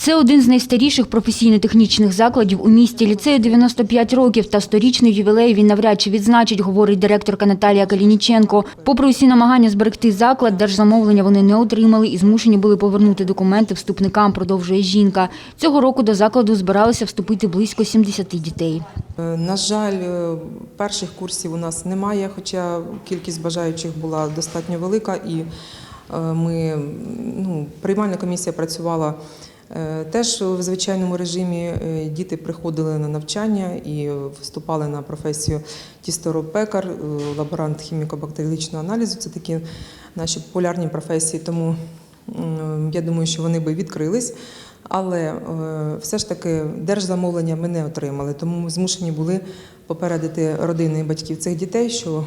Це один з найстаріших професійно-технічних закладів у місті. Ліцею 95 років та сторічний ювілей він навряд чи відзначить, говорить директорка Наталія Калініченко. Попри усі намагання зберегти заклад, держзамовлення вони не отримали і змушені були повернути документи вступникам, продовжує жінка. Цього року до закладу збиралися вступити близько 70 дітей. Е, На жаль, е, перших курсів у нас немає, хоча кількість бажаючих була достатньо велика, і е, ми, ну, приймальна комісія працювала теж в звичайному режимі. Е, Діти приходили на навчання і вступали на професію тістороб-пекар, е, лаборант хіміко-бактеріологічного аналізу. Це такі наші популярні професії, тому я думаю, що вони би відкрились. Але е, все ж таки держзамовлення ми не отримали, тому ми змушені були попередити родини і батьків цих дітей, що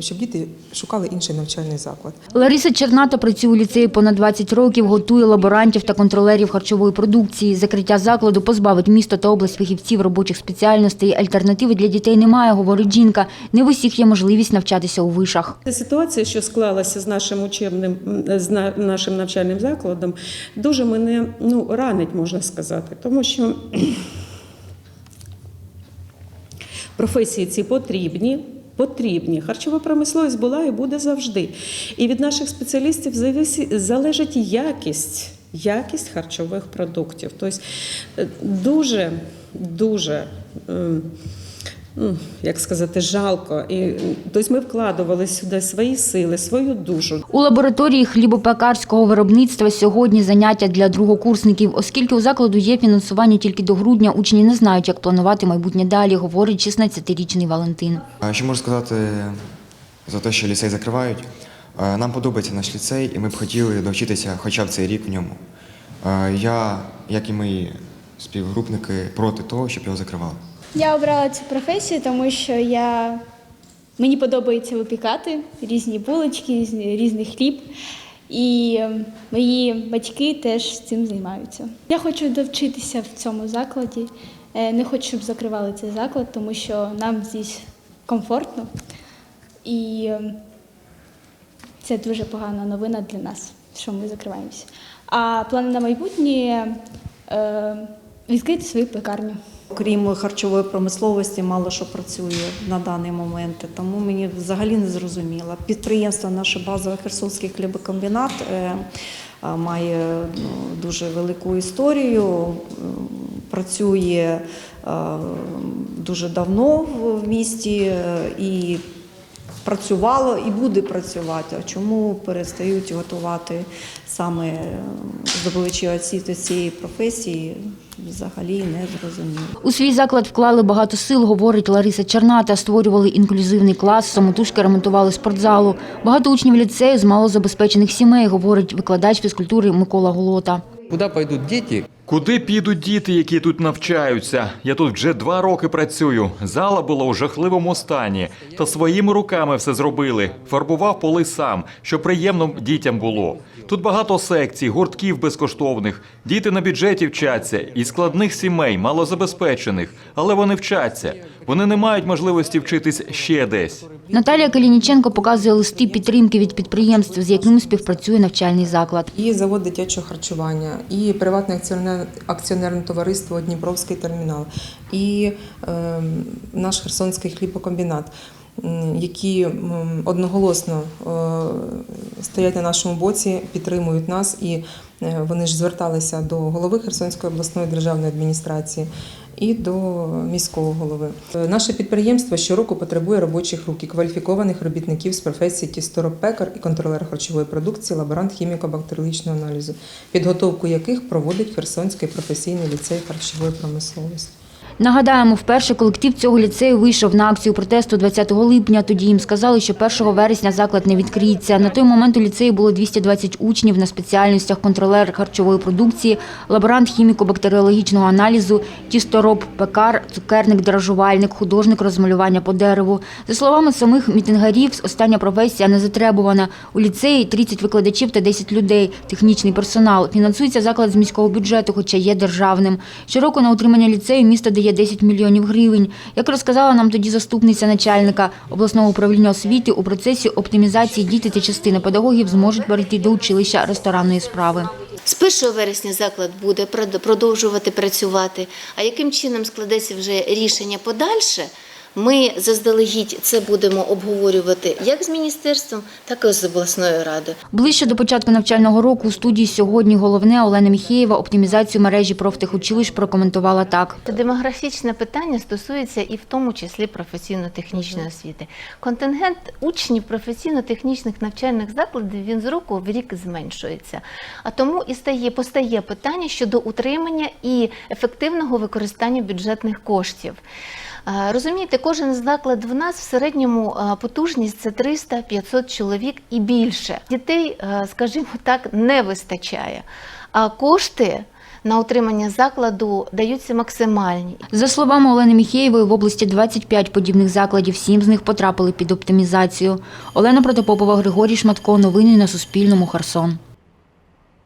щоб діти шукали інший навчальний заклад. Лариса Черната працює у ліцеї понад 20 років, готує лаборантів та контролерів харчової продукції. Закриття закладу позбавить місто та область фахівців робочих спеціальностей. Альтернативи для дітей немає, говорить жінка. Не в усіх є можливість навчатися у вишах. Ця ситуація, що склалася з нашим учебним з нашим навчальним закладом, дуже мене ну ранить, можна сказати, тому що професії ці потрібні. Потрібні. Харчова промисловість була і буде завжди. І від наших спеціалістів залежить якість, якість харчових продуктів. Тобто е, дуже, дуже. Ну, як сказати, жалко. І, тобто ми вкладували сюди свої сили, свою душу. У лабораторії хлібопекарського виробництва сьогодні заняття для другокурсників. Оскільки у закладу є фінансування тільки до грудня, учні не знають, як планувати майбутнє далі, говорить 16-річний Валентин. А Що можу сказати за те, що ліцей закривають? Нам подобається наш ліцей, і ми б хотіли довчитися хоча б цей рік в ньому. Я, як і мої співгрупники, проти того, щоб його закривали. Я обрала цю професію, тому що я... мені подобається випікати різні булочки, різні- різний хліб. І е, мої батьки теж цим займаються. Я хочу довчитися в цьому закладі. Е, Не хочу, щоб закривали цей заклад, тому що нам здесь комфортно. І е, це дуже погана новина для нас, що ми закриваємося. А плани на майбутнє е, відкрити свою пекарню. Крім харчової промисловості, мало що працює на даний момент. Тому мені взагалі не зрозуміло. Підприємство наше базове Херсонський хлібокомбінат е, е, має ну, дуже велику історію, працює е, дуже давно в місті і працювало і буде працювати. А чому перестають готувати саме здобувачі освіти цієї професії, взагалі не зрозуміло. У свій заклад вклали багато сил, говорить Лариса Черната. Створювали інклюзивний клас, самотужки ремонтували спортзалу. Багато учнів ліцею з малозабезпечених сімей, говорить викладач фізкультури Микола Голота. Куди пойдут дети, Куди підуть діти, які тут навчаються? Я тут вже два роки працюю. Зала була у жахливому стані. Та своїми руками все зробили. Фарбував поли сам, що приємно дітям було. Тут багато секцій, гуртків безкоштовних. Діти на бюджеті вчаться із складних сімей, малозабезпечених, але вони вчаться. Вони не мають можливості вчитись ще десь. Наталія Калініченко показує листи підтримки від підприємств, з якими співпрацює навчальний заклад. І завод дитячого харчування, і приватне акціонерне, акціонерне товариство Дніпровський термінал, і е, наш Херсонський хлібокомбінат, які одноголосно е, стоять на нашому боці, підтримують нас, і е, вони ж зверталися до голови Херсонської обласної державної адміністрації. І до міського голови Е, наше підприємство щороку потребує робочих рук і кваліфікованих робітників з професії тістороб-пекар і контролер харчової продукції, лаборант хіміко-бактеріологічного аналізу, підготовку яких проводить Херсонський професійний ліцей харчової промисловості. Нагадаємо, вперше колектив цього ліцею вийшов на акцію протесту 20 липня. Тоді їм сказали, що 1 вересня заклад не відкриється. На той момент у ліцеї було 220 учнів на спеціальностях контролер харчової продукції, лаборант хіміко-бактеріологічного аналізу, тістороб, пекар, цукерник, дрожувальник, художник розмалювання по дереву. За словами самих мітингарів, остання професія не затребувана. У ліцеї 30 викладачів та 10 людей, технічний персонал. Фінансується заклад з міського бюджету, хоча є державним. Щороку на утримання ліцею місто дає 10 мільйонів гривень. Як розказала нам тоді заступниця начальника обласного управління освіти, у процесі оптимізації діти та частина педагогів зможуть перейти до училища ресторанної справи. З 1 вересня заклад буде продовжувати працювати. А яким чином складеться вже рішення подальше? Ми заздалегідь це будемо обговорювати як з міністерством, так і з обласною радою. Ближче до початку навчального року у студії сьогодні головне Олена Міхеєва оптимізацію мережі профтехучилищ прокоментувала так. Демографічне питання стосується і в тому числі професійно-технічної освіти. Контингент учнів професійно-технічних навчальних закладів він з року в рік зменшується. А тому і стає постає питання щодо утримання і ефективного використання бюджетних коштів. Е, Розумієте, кожен заклад в нас в середньому е, потужність це 300-500 чоловік і більше. Дітей, е, скажімо так, не вистачає. А кошти на утримання закладу даються максимальні. За словами Олени Міхеєвої, в області 25 подібних закладів, сім з них потрапили під оптимізацію. Олена Протопопова, Григорій Шматко. Новини на Суспільному. Херсон.